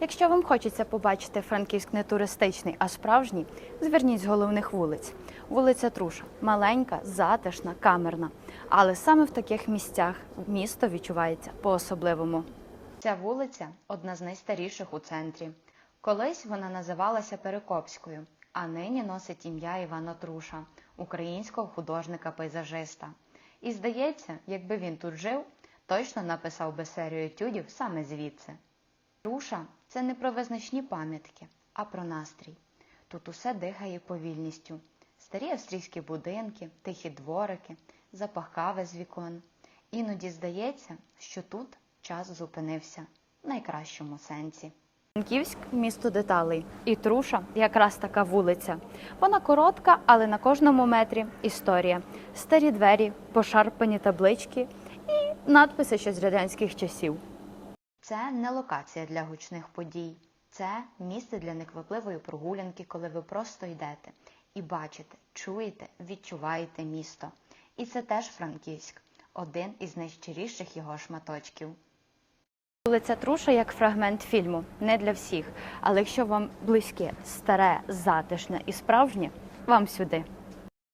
Якщо вам хочеться побачити Франківськ не туристичний, а справжній, зверніть з головних вулиць. Вулиця Труша маленька, затишна, камерна. Але саме в таких місцях місто відчувається по-особливому. Ця вулиця одна з найстаріших у центрі. Колись вона називалася Перекопською, а нині носить ім'я Івана Труша, українського художника-пейзажиста. І здається, якби він тут жив, точно написав би серію етюдів саме звідси. Руша це не про визначні пам'ятки, а про настрій. Тут усе дихає повільністю. Старі австрійські будинки, тихі дворики, запах кави з вікон. Іноді здається, що тут час зупинився в найкращому сенсі. Франківськ місто деталей. І Труша якраз така вулиця. Вона коротка, але на кожному метрі історія. Старі двері, пошарпані таблички і надписи ще з радянських часів. Це не локація для гучних подій, це місце для неквапливої прогулянки, коли ви просто йдете і бачите, чуєте, відчуваєте місто. І це теж Франківськ, один із найщиріших його шматочків. Вулиця Труша як фрагмент фільму, не для всіх. Але якщо вам близьке, старе, затишне і справжнє, вам сюди.